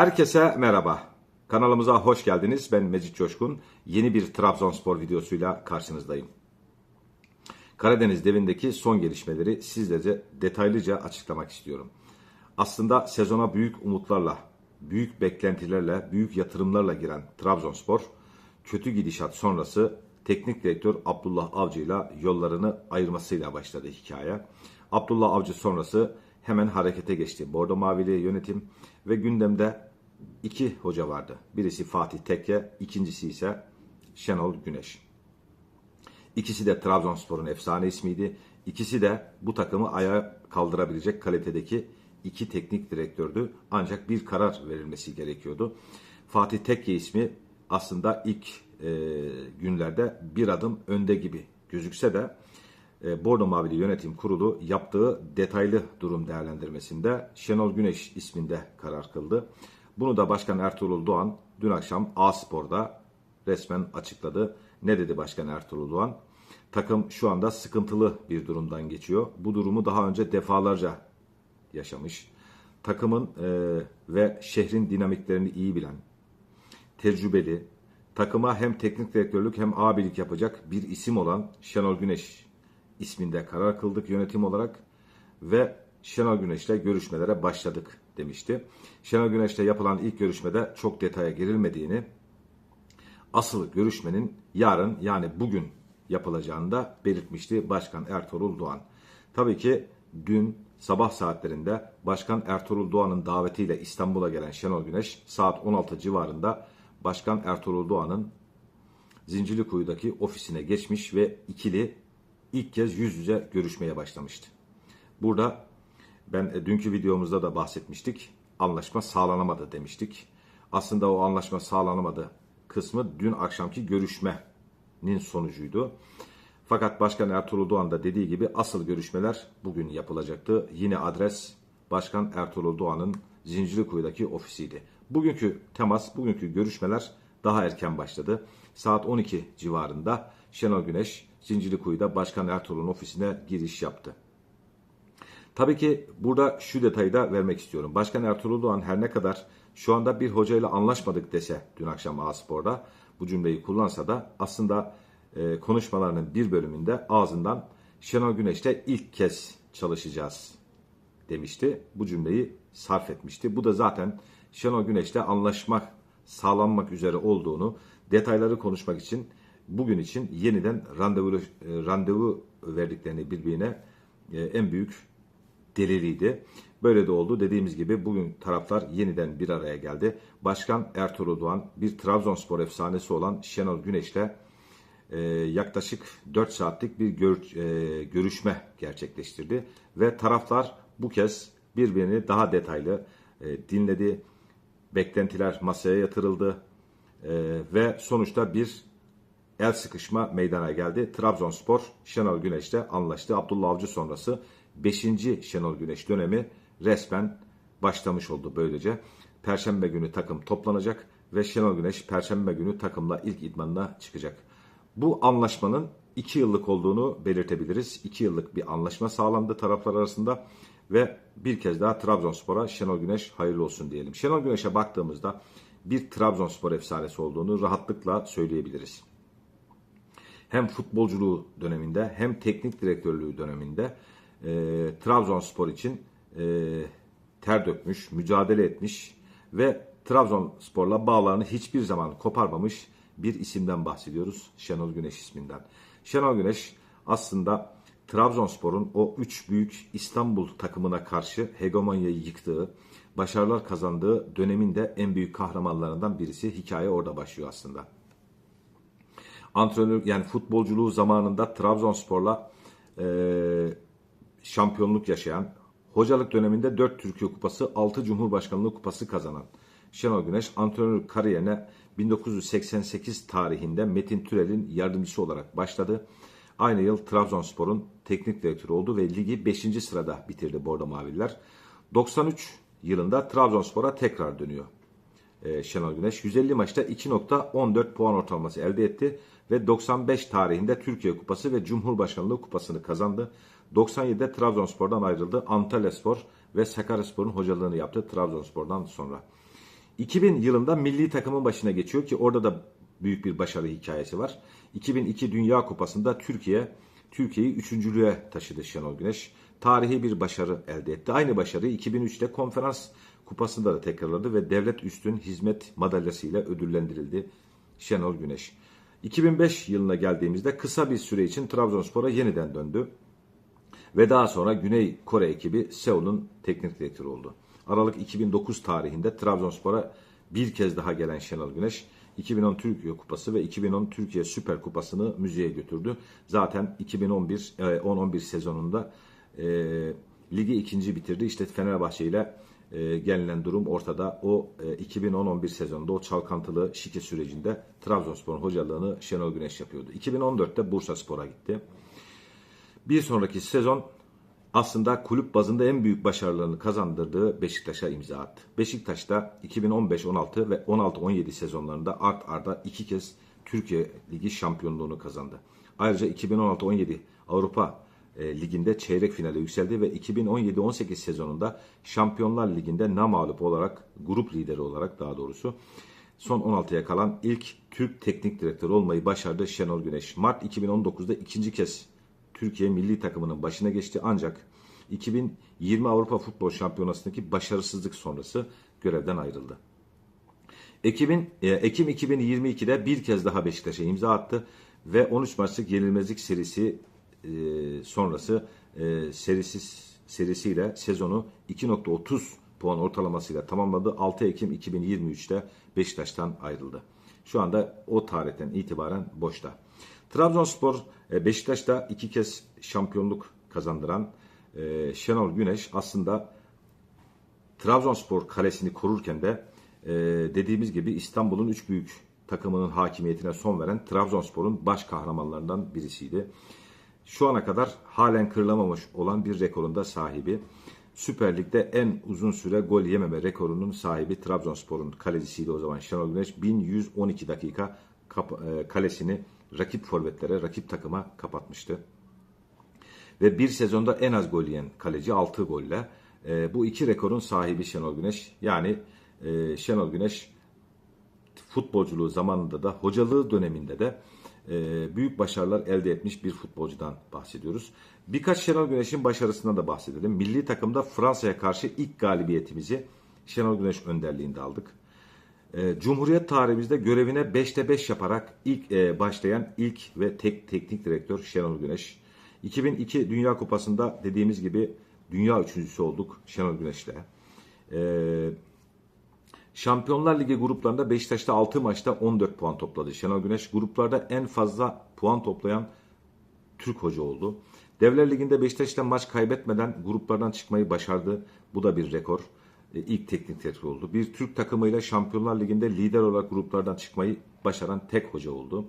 Herkese merhaba. Kanalımıza hoş geldiniz. Ben Mecit Coşkun. Yeni bir Trabzonspor videosuyla karşınızdayım. Karadeniz devindeki son gelişmeleri sizlere detaylıca açıklamak istiyorum. Aslında sezona büyük umutlarla, büyük beklentilerle, büyük yatırımlarla giren Trabzonspor, kötü gidişat sonrası teknik direktör Abdullah Avcı ile yollarını ayırmasıyla başladı hikaye. Abdullah Avcı sonrası hemen harekete geçti. Bordo Mavili yönetim ve gündemde iki hoca vardı. Birisi Fatih Tekke, ikincisi ise Şenol Güneş. İkisi de Trabzonspor'un efsane ismiydi. İkisi de bu takımı ayağa kaldırabilecek kalitedeki iki teknik direktördü. Ancak bir karar verilmesi gerekiyordu. Fatih Tekke ismi aslında ilk e, günlerde bir adım önde gibi gözükse de e, Bordo Mavili Yönetim Kurulu yaptığı detaylı durum değerlendirmesinde Şenol Güneş isminde karar kıldı. Bunu da Başkan Ertuğrul Doğan dün akşam A-Spor'da resmen açıkladı. Ne dedi Başkan Ertuğrul Doğan? Takım şu anda sıkıntılı bir durumdan geçiyor. Bu durumu daha önce defalarca yaşamış. Takımın e, ve şehrin dinamiklerini iyi bilen, tecrübeli, takıma hem teknik direktörlük hem abilik yapacak bir isim olan Şenol Güneş isminde karar kıldık yönetim olarak ve Şenol Güneş'le görüşmelere başladık demişti. Şenol Güneş'le yapılan ilk görüşmede çok detaya girilmediğini, asıl görüşmenin yarın yani bugün yapılacağını da belirtmişti Başkan Ertuğrul Doğan. Tabii ki dün sabah saatlerinde Başkan Ertuğrul Doğan'ın davetiyle İstanbul'a gelen Şenol Güneş saat 16 civarında Başkan Ertuğrul Doğan'ın Zincirlikuyu'daki ofisine geçmiş ve ikili ilk kez yüz yüze görüşmeye başlamıştı. Burada ben e, dünkü videomuzda da bahsetmiştik. Anlaşma sağlanamadı demiştik. Aslında o anlaşma sağlanamadı kısmı dün akşamki görüşmenin sonucuydu. Fakat Başkan Ertuğrul Doğan da dediği gibi asıl görüşmeler bugün yapılacaktı. Yine adres Başkan Ertuğrul Doğan'ın Zincirlikuyu'daki ofisiydi. Bugünkü temas, bugünkü görüşmeler daha erken başladı. Saat 12 civarında Şenol Güneş Zincirlikuyu'da Başkan Ertuğrul'un ofisine giriş yaptı. Tabii ki burada şu detayı da vermek istiyorum. Başkan Ertuğrul Doğan her ne kadar şu anda bir hocayla anlaşmadık dese dün akşam A-Spor'da bu cümleyi kullansa da aslında e, konuşmalarının bir bölümünde ağzından Şenol Güneş'le ilk kez çalışacağız demişti. Bu cümleyi sarf etmişti. Bu da zaten Şenol Güneş'le anlaşmak, sağlanmak üzere olduğunu, detayları konuşmak için bugün için yeniden randevu, e, randevu verdiklerini birbirine e, en büyük deliliydi. Böyle de oldu. Dediğimiz gibi bugün taraflar yeniden bir araya geldi. Başkan Ertuğrul Doğan bir Trabzonspor efsanesi olan Şenol Güneş'le e, yaklaşık 4 saatlik bir gör, e, görüşme gerçekleştirdi. Ve taraflar bu kez birbirini daha detaylı e, dinledi. Beklentiler masaya yatırıldı. E, ve sonuçta bir el sıkışma meydana geldi. Trabzonspor Şenol Güneş'le anlaştı. Abdullah Avcı sonrası 5. Şenol Güneş dönemi resmen başlamış oldu böylece. Perşembe günü takım toplanacak ve Şenol Güneş Perşembe günü takımla ilk idmanına çıkacak. Bu anlaşmanın 2 yıllık olduğunu belirtebiliriz. 2 yıllık bir anlaşma sağlandı taraflar arasında ve bir kez daha Trabzonspor'a Şenol Güneş hayırlı olsun diyelim. Şenol Güneş'e baktığımızda bir Trabzonspor efsanesi olduğunu rahatlıkla söyleyebiliriz. Hem futbolculuğu döneminde hem teknik direktörlüğü döneminde e, Trabzonspor için e, ter dökmüş, mücadele etmiş ve Trabzonspor'la bağlarını hiçbir zaman koparmamış bir isimden bahsediyoruz. Şenol Güneş isminden. Şenol Güneş aslında Trabzonspor'un o üç büyük İstanbul takımına karşı hegemonyayı yıktığı, başarılar kazandığı dönemin de en büyük kahramanlarından birisi. Hikaye orada başlıyor aslında. Antrenör yani futbolculuğu zamanında Trabzonspor'la e, şampiyonluk yaşayan, hocalık döneminde 4 Türkiye Kupası, 6 Cumhurbaşkanlığı Kupası kazanan Şenol Güneş antrenörlük kariyerine 1988 tarihinde Metin Türel'in yardımcısı olarak başladı. Aynı yıl Trabzonspor'un teknik direktörü oldu ve ligi 5. sırada bitirdi Bordo Maviller. 93 yılında Trabzonspor'a tekrar dönüyor. Ee, Şenol Güneş 150 maçta 2.14 puan ortalaması elde etti ve 95 tarihinde Türkiye Kupası ve Cumhurbaşkanlığı Kupası'nı kazandı. 97'de Trabzonspor'dan ayrıldı. Antalyaspor ve Sakaryaspor'un hocalığını yaptı Trabzonspor'dan sonra. 2000 yılında milli takımın başına geçiyor ki orada da büyük bir başarı hikayesi var. 2002 Dünya Kupası'nda Türkiye Türkiye'yi üçüncülüğe taşıdı Şenol Güneş. Tarihi bir başarı elde etti. Aynı başarıyı 2003'te konferans kupasında da tekrarladı ve devlet üstün hizmet madalyasıyla ödüllendirildi Şenol Güneş. 2005 yılına geldiğimizde kısa bir süre için Trabzonspor'a yeniden döndü. Ve daha sonra Güney Kore ekibi Seul'un teknik direktörü oldu. Aralık 2009 tarihinde Trabzonspor'a bir kez daha gelen Şenol Güneş 2010 Türkiye Kupası ve 2010 Türkiye Süper Kupası'nı müzeye götürdü. Zaten 2011 e, 10-11 sezonunda e, ligi ikinci bitirdi. İşte Fenerbahçe ile e, gelinen durum ortada. O e, 2010-11 sezonunda o çalkantılı şike sürecinde Trabzonspor'un hocalığını Şenol Güneş yapıyordu. 2014'te Bursa Spor'a gitti. Bir sonraki sezon aslında kulüp bazında en büyük başarılarını kazandırdığı Beşiktaş'a imza attı. Beşiktaş'ta 2015-16 ve 16-17 sezonlarında art arda iki kez Türkiye Ligi şampiyonluğunu kazandı. Ayrıca 2016-17 Avrupa e, Ligi'nde çeyrek finale yükseldi ve 2017-18 sezonunda Şampiyonlar Ligi'nde namağlup olarak, grup lideri olarak daha doğrusu son 16'ya kalan ilk Türk teknik direktör olmayı başardı Şenol Güneş. Mart 2019'da ikinci kez Türkiye milli takımının başına geçti ancak 2020 Avrupa Futbol Şampiyonası'ndaki başarısızlık sonrası görevden ayrıldı. Ekim'in, e, Ekim 2022'de bir kez daha Beşiktaş'a imza attı ve 13 maçlık yenilmezlik serisi e, sonrası e, serisi serisiyle sezonu 2.30 puan ortalamasıyla tamamladı. 6 Ekim 2023'te Beşiktaş'tan ayrıldı. Şu anda o tarihten itibaren boşta. Trabzonspor e, Beşiktaş'ta iki kez şampiyonluk kazandıran e, Şenol Güneş aslında Trabzonspor kalesini korurken de dediğimiz gibi İstanbul'un üç büyük takımının hakimiyetine son veren Trabzonspor'un baş kahramanlarından birisiydi. Şu ana kadar halen kırılamamış olan bir rekorunda sahibi. Süper Lig'de en uzun süre gol yememe rekorunun sahibi Trabzonspor'un kalecisiydi o zaman Şenol Güneş. 1112 dakika kalesini rakip forvetlere, rakip takıma kapatmıştı. Ve bir sezonda en az gol yiyen kaleci 6 golle. E, bu iki rekorun sahibi Şenol Güneş. Yani e, Şenol Güneş futbolculuğu zamanında da hocalığı döneminde de e, büyük başarılar elde etmiş bir futbolcudan bahsediyoruz. Birkaç Şenol Güneş'in başarısından da bahsedelim. Milli takımda Fransa'ya karşı ilk galibiyetimizi Şenol Güneş önderliğinde aldık. E, Cumhuriyet tarihimizde görevine 5'te 5 yaparak ilk e, başlayan ilk ve tek teknik direktör Şenol Güneş. 2002 Dünya Kupası'nda dediğimiz gibi dünya üçüncüsü olduk Şenol Güneş'le. Şampiyonlar Ligi gruplarında Beşiktaş'ta 6 maçta 14 puan topladı. Şenol Güneş gruplarda en fazla puan toplayan Türk hoca oldu. Devler Ligi'nde Beşiktaş'ta maç kaybetmeden gruplardan çıkmayı başardı. Bu da bir rekor. E, ilk teknik direktör oldu. Bir Türk takımıyla Şampiyonlar Ligi'nde lider olarak gruplardan çıkmayı başaran tek hoca oldu.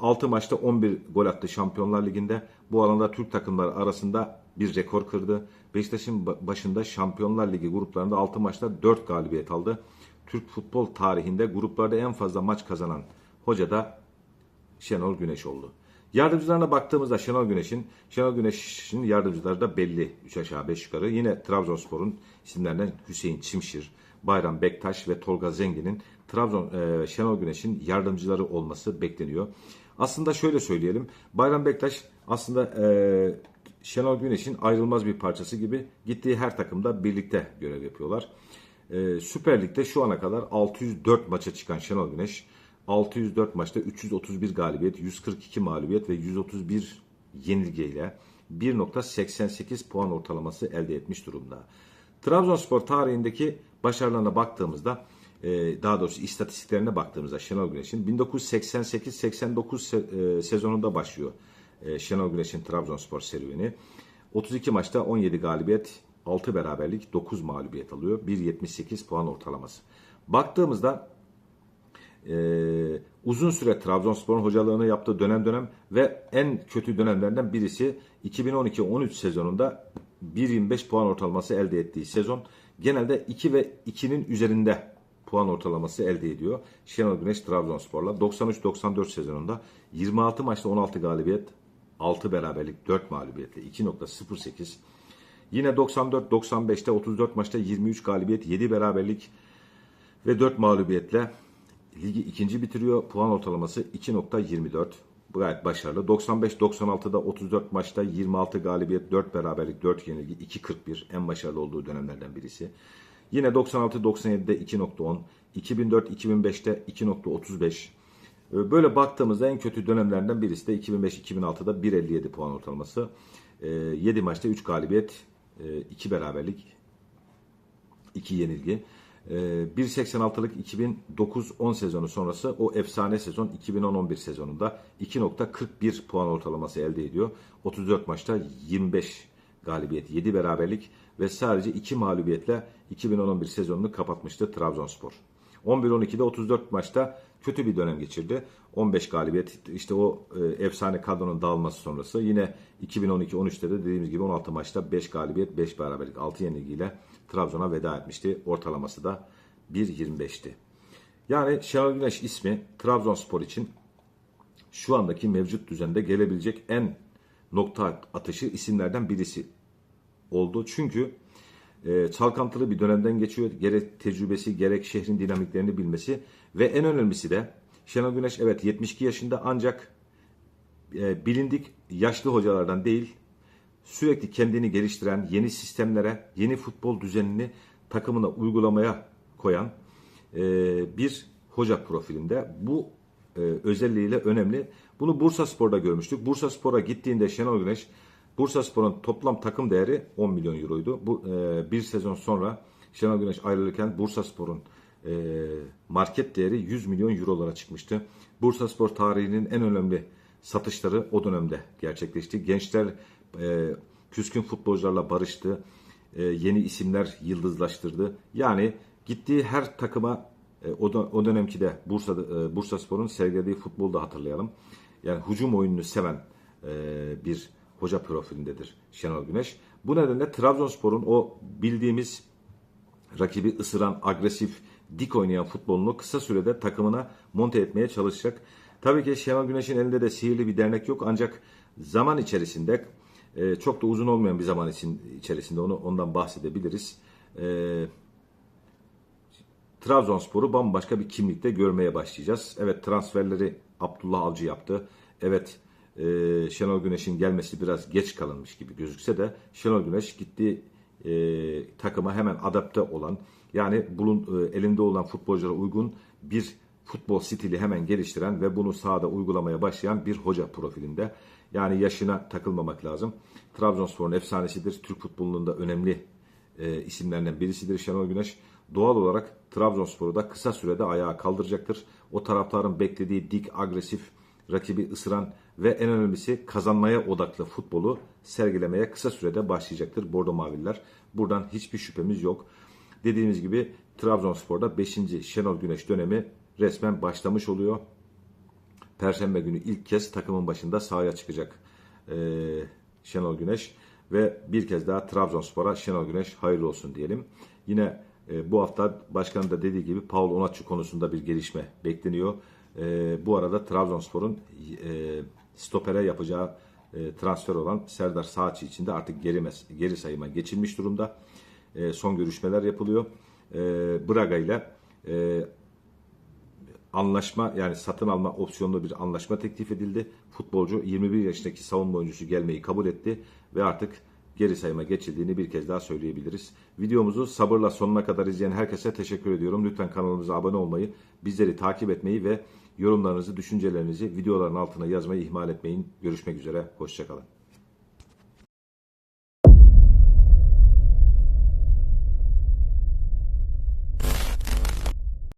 6 e, maçta 11 gol attı Şampiyonlar Ligi'nde. Bu alanda Türk takımları arasında bir rekor kırdı. Beşiktaş'ın başında Şampiyonlar Ligi gruplarında 6 maçta 4 galibiyet aldı. Türk futbol tarihinde gruplarda en fazla maç kazanan hoca da Şenol Güneş oldu. Yardımcılarına baktığımızda Şenol Güneş'in Şenol Güneş'in yardımcıları da belli. 3 aşağı 5 yukarı. Yine Trabzonspor'un isimlerinden Hüseyin Çimşir, Bayram Bektaş ve Tolga Zengin'in Trabzon e, Şenol Güneş'in yardımcıları olması bekleniyor. Aslında şöyle söyleyelim. Bayram Bektaş aslında e, Şenol Güneş'in ayrılmaz bir parçası gibi gittiği her takımda birlikte görev yapıyorlar. E, Süper Lig'de şu ana kadar 604 maça çıkan Şenol Güneş 604 maçta 331 galibiyet, 142 mağlubiyet ve 131 yenilgeyle 1.88 puan ortalaması elde etmiş durumda. Trabzonspor tarihindeki başarılarına baktığımızda daha doğrusu istatistiklerine baktığımızda Şenol Güneş'in 1988-89 e, sezonunda başlıyor e, Şenol Güneş'in Trabzonspor serüveni. 32 maçta 17 galibiyet, 6 beraberlik, 9 mağlubiyet alıyor. 1.78 puan ortalaması. Baktığımızda uzun süre Trabzonspor'un hocalığını yaptığı dönem dönem ve en kötü dönemlerden birisi 2012-13 sezonunda 1.25 puan ortalaması elde ettiği sezon. Genelde 2 ve 2'nin üzerinde puan ortalaması elde ediyor. Şenol Güneş Trabzonspor'la 93-94 sezonunda 26 maçta 16 galibiyet, 6 beraberlik, 4 mağlubiyetle 2.08. Yine 94-95'te 34 maçta 23 galibiyet, 7 beraberlik, Ve 4 mağlubiyetle ligi ikinci bitiriyor. Puan ortalaması 2.24. Bu gayet başarılı. 95-96'da 34 maçta 26 galibiyet, 4 beraberlik, 4 yenilgi, 2.41 en başarılı olduğu dönemlerden birisi. Yine 96-97'de 2.10, 2004-2005'te 2.35. Ee, Böyle baktığımızda en kötü dönemlerden birisi de 2005-2006'da 1.57 puan ortalaması. 7 maçta 3 galibiyet, 2 beraberlik, 2 yenilgi. Ee, 1.86'lık 2009-10 sezonu sonrası o efsane sezon 2010-11 sezonunda 2.41 puan ortalaması elde ediyor. 34 maçta 25 galibiyet, 7 beraberlik ve sadece 2 mağlubiyetle 2010-11 sezonunu kapatmıştı Trabzonspor. 11-12'de 34 maçta kötü bir dönem geçirdi. 15 galibiyet işte o e, efsane kadronun dağılması sonrası yine 2012-13'te de dediğimiz gibi 16 maçta 5 galibiyet 5 beraberlik 6 yenilgiyle Trabzon'a veda etmişti. Ortalaması da 1.25'ti. Yani Şenol Güneş ismi Trabzonspor için şu andaki mevcut düzende gelebilecek en nokta atışı isimlerden birisi oldu. Çünkü e, çalkantılı bir dönemden geçiyor. Gerek tecrübesi gerek şehrin dinamiklerini bilmesi ve en önemlisi de Şenol Güneş evet 72 yaşında ancak e, bilindik yaşlı hocalardan değil sürekli kendini geliştiren yeni sistemlere, yeni futbol düzenini takımına uygulamaya koyan e, bir hoca profilinde. Bu e, özelliğiyle önemli. Bunu Bursa Spor'da görmüştük. Bursa Spor'a gittiğinde Şenol Güneş Bursa Spor'un toplam takım değeri 10 milyon euroydu. Bu e, bir sezon sonra Şenol Güneş ayrılırken Bursa Spor'un e, market değeri 100 milyon eurolara çıkmıştı. Bursa Spor tarihinin en önemli satışları o dönemde gerçekleşti. Gençler e, küskün futbolcularla barıştı. Yeni isimler yıldızlaştırdı. Yani gittiği her takıma e, o, da, o dönemki de Bursa'da, e, Bursa Spor'un sergilediği futbolu da hatırlayalım. Yani hücum oyununu seven e, bir hoca profilindedir Şenol Güneş. Bu nedenle Trabzonspor'un o bildiğimiz rakibi ısıran, agresif, dik oynayan futbolunu kısa sürede takımına monte etmeye çalışacak. Tabii ki Şenol Güneş'in elinde de sihirli bir dernek yok ancak zaman içerisinde e, çok da uzun olmayan bir zaman içerisinde onu ondan bahsedebiliriz. E, Trabzonspor'u bambaşka bir kimlikte görmeye başlayacağız. Evet transferleri Abdullah Avcı yaptı. Evet e, Şenol Güneş'in gelmesi biraz geç kalınmış gibi gözükse de Şenol Güneş gitti e, takıma hemen adapte olan yani bulun e, elinde olan futbolculara uygun bir futbol stili hemen geliştiren ve bunu sahada uygulamaya başlayan bir hoca profilinde. Yani yaşına takılmamak lazım. Trabzonspor'un efsanesidir. Türk futbolunun da önemli e, isimlerinden birisidir Şenol Güneş. Doğal olarak Trabzonspor'u da kısa sürede ayağa kaldıracaktır. O taraftarın beklediği dik, agresif, rakibi ısıran ve en önemlisi kazanmaya odaklı futbolu sergilemeye kısa sürede başlayacaktır Bordo Maviller. Buradan hiçbir şüphemiz yok. Dediğimiz gibi Trabzonspor'da 5. Şenol Güneş dönemi resmen başlamış oluyor. Perşembe günü ilk kez takımın başında sahaya çıkacak ee, Şenol Güneş ve bir kez daha Trabzonspor'a Şenol Güneş hayırlı olsun diyelim. Yine e, bu hafta başkanın da dediği gibi Paul Onatçı konusunda bir gelişme bekleniyor. E, bu arada Trabzonspor'un e, stopere yapacağı e, transfer olan Serdar Saatçı için de artık geri, geri sayıma geçilmiş durumda. E, son görüşmeler yapılıyor. E, Braga ile e, anlaşma yani satın alma opsiyonlu bir anlaşma teklif edildi. Futbolcu 21 yaşındaki savunma oyuncusu gelmeyi kabul etti ve artık geri sayıma geçildiğini bir kez daha söyleyebiliriz. Videomuzu sabırla sonuna kadar izleyen herkese teşekkür ediyorum. Lütfen kanalımıza abone olmayı, bizleri takip etmeyi ve yorumlarınızı, düşüncelerinizi videoların altına yazmayı ihmal etmeyin. Görüşmek üzere, hoşçakalın.